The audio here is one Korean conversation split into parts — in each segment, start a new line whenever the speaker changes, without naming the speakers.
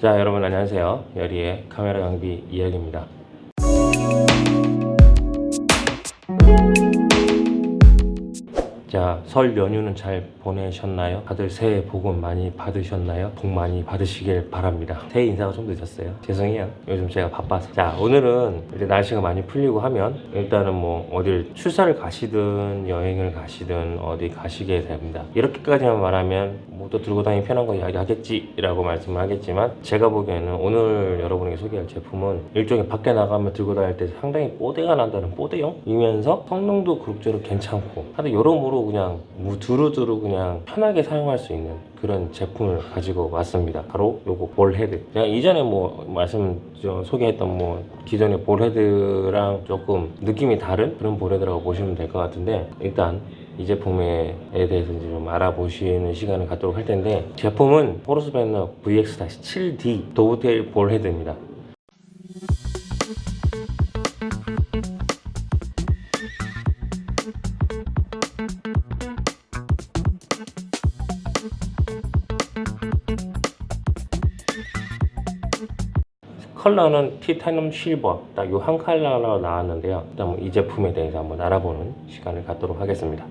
자 여러분 안녕하세요 여리의 카메라 강비 이야기입니다 자, 설 연휴는 잘 보내셨나요? 다들 새해 복은 많이 받으셨나요? 복 많이 받으시길 바랍니다. 새해 인사가 좀 늦었어요. 죄송해요. 요즘 제가 바빠서. 자, 오늘은 이제 날씨가 많이 풀리고 하면 일단은 뭐 어딜 출사를 가시든 여행을 가시든 어디 가시게 됩니다. 이렇게까지만 말하면 뭐또 들고 다니기 편한 거 이야기하겠지라고 말씀을 하겠지만 제가 보기에는 오늘 여러분에게 소개할 제품은 일종의 밖에 나가면 들고 다닐 때 상당히 뽀대가 난다는 뽀대용이면서 성능도 그럭저럭 괜찮고 하여튼 여러모로 그냥 무- 두루두루 그냥 편하게 사용할 수 있는 그런 제품을 가지고 왔습니다. 바로 요거 볼헤드. 제가 이전에 뭐 말씀 저 소개했던 뭐 기존의 볼헤드랑 조금 느낌이 다른 그런 볼헤드라고 보시면 될 것 같은데 일단 이 제품에 대해서 이제 좀 알아보시는 시간을 갖도록 할 텐데 제품은 호러스 배너 VX-7D 도브테일 볼 헤드입니다. 컬러는 티타늄 실버 딱요한 컬러로 나왔는데요. 일단 뭐이 제품에 대해서 한번 알아보는 시간을 갖도록 하겠습니다.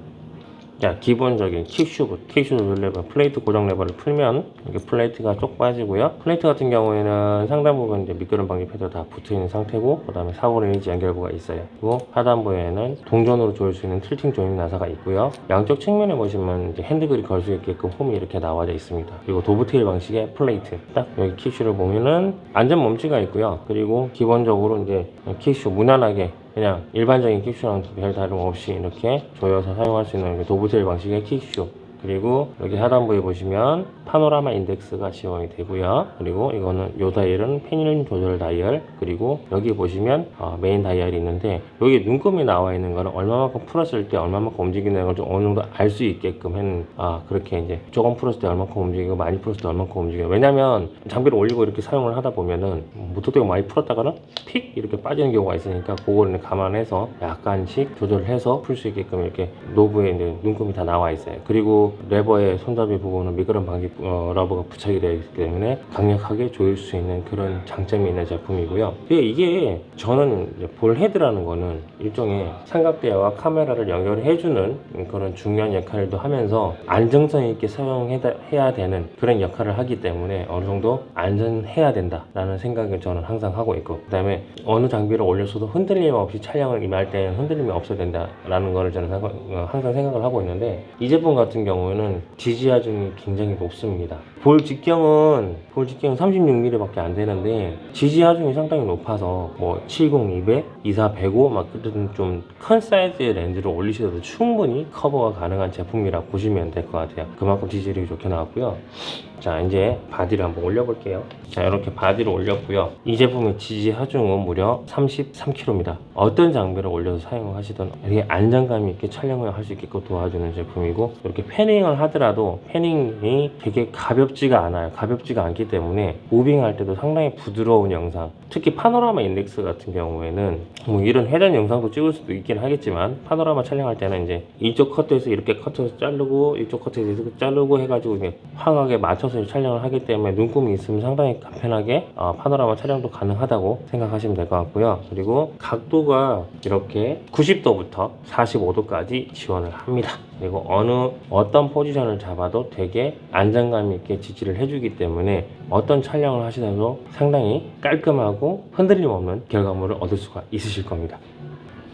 자, 기본적인 킥슈, 킥슈 레버, 플레이트 고정 레버를 풀면 이게 플레이트가 쪽 빠지고요. 플레이트 같은 경우에는 상단 부분 이제 미끄럼 방지 패드 다 붙어 있는 상태고, 그 다음에 4분의 1인치 연결부가 있어요. 그리고 하단부에는 동전으로 조일 수 있는 틸팅 조임 나사가 있고요. 양쪽 측면에 보시면 이제 핸드글이 걸수 있게끔 홈이 이렇게 나와져 있습니다. 그리고 도브테일 방식의 플레이트. 딱 여기 킥슈를 보면은 안전 멈치가 있고요. 그리고 기본적으로 이제 킥슈 무난하게 그냥 일반적인 킥슈랑 별 다름 없이 이렇게 조여서 사용할 수 있는 도브테일 방식의 킥슈 그리고 여기 하단부에 보시면 파노라마 인덱스가 지원이 되고요. 그리고 이거는 요 다이얼은 페닐 조절 다이얼. 그리고 여기 보시면 어, 메인 다이얼이 있는데 여기 눈금이 나와 있는 거는 얼마만큼 풀었을 때 얼마만큼 움직이는 걸 좀 어느 정도 알 수 있게끔 하는 아 그렇게 이제 조금 풀었을 때 얼마만큼 움직이고 많이 풀었을 때 얼마만큼 움직여요 왜냐면 장비를 올리고 이렇게 사용을 하다 보면은 무턱대고 많이 풀었다가는 픽! 이렇게 빠지는 경우가 있으니까 그거를 감안해서 약간씩 조절해서 풀 수 있게끔 이렇게 노브에 이제 눈금이 다 나와 있어요. 그리고 레버의 손잡이 부분은 미끄럼 방지 어, 러버가 부착이 되어 있기 때문에 강력하게 조일 수 있는 그런 장점이 있는 제품이고요. 근데 이게 저는 볼 헤드라는 거는 일종의 삼각대와 카메라를 연결해주는 그런 중요한 역할도 하면서 안정성 있게 사용해야 되는 그런 역할을 하기 때문에 어느 정도 안전해야 된다라는 생각을 저는 항상 하고 있고 그다음에 어느 장비를 올려서도 흔들림 없이 촬영을 임할 때는 흔들림이 없어야 된다라는 거를 저는 어, 항상 생각을 하고 있는데 이 제품 같은 경우 에는 지지하중이 굉장히 높습니다. 볼 직경은 볼 직경은 36mm밖에 안 되는데 지지하중이 상당히 높아서 뭐 70, 200, 24, 105 막 그런 좀 큰 사이즈의 렌즈를 올리셔도 충분히 커버가 가능한 제품이라 보시면 될 것 같아요. 그만큼 지지력이 좋게 나왔고요. 자 이제 바디를 한번 올려볼게요. 자 이렇게 바디를 올렸고요. 이 제품의 지지 하중은 무려 33kg입니다 어떤 장비를 올려서 사용하시든 되게 안정감 있게 촬영을 할 수 있게끔 도와주는 제품이고 이렇게 패닝을 하더라도 패닝이 되게 가볍지가 않아요. 가볍지가 않기 때문에 무빙할 때도 상당히 부드러운 영상. 특히 파노라마 인덱스 같은 경우에는 뭐 이런 회전 영상도 찍을 수도 있긴 하겠지만 파노라마 촬영할 때는 이제 이쪽 커트에서 이렇게 커트해서 자르고 이쪽 커트에서 이렇게 자르고 해가지고 이게 황하게 맞춰 서 촬영을 하기 때문에 눈금이 있으면 상당히 간편하게 어, 파노라마 촬영도 가능하다고 생각하시면 될 것 같고요. 그리고 각도가 이렇게 90도부터 45도까지 지원을 합니다. 그리고 어느 어떤 포지션을 잡아도 되게 안정감 있게 지지를 해주기 때문에 어떤 촬영을 하시더라도 상당히 깔끔하고 흔들림 없는 결과물을 얻을 수가 있으실 겁니다.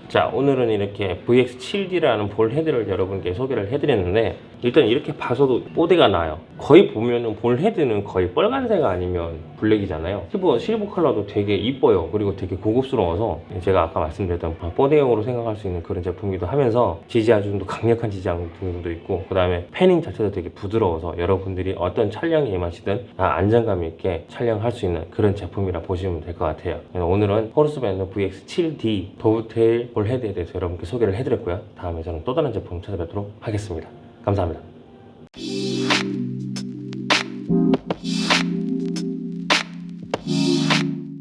자 오늘은 이렇게 VX7D라는 볼 헤드를 여러분께 소개를 해드렸는데 일단 이렇게 봐서도 뽀대가 나요. 거의 보면은 볼 헤드는 거의 빨간색 아니면 블랙이잖아요. 실버, 실버 컬러도 되게 이뻐요. 그리고 되게 고급스러워서 제가 아까 말씀드렸던 뽀대용으로 생각할 수 있는 그런 제품이기도 하면서 지지하중도 강력한 지지하중도 있고 그 다음에 패닝 자체도 되게 부드러워서 여러분들이 어떤 촬영에 임하시든 다 안정감 있게 촬영할 수 있는 그런 제품이라 보시면 될 것 같아요. 오늘은 호르스밴드 VX7D 도브테일 볼 헤드에 대해서 여러분께 소개를 해드렸고요. 다음에 저는 또 다른 제품 찾아뵙도록 하겠습니다 감사합니다.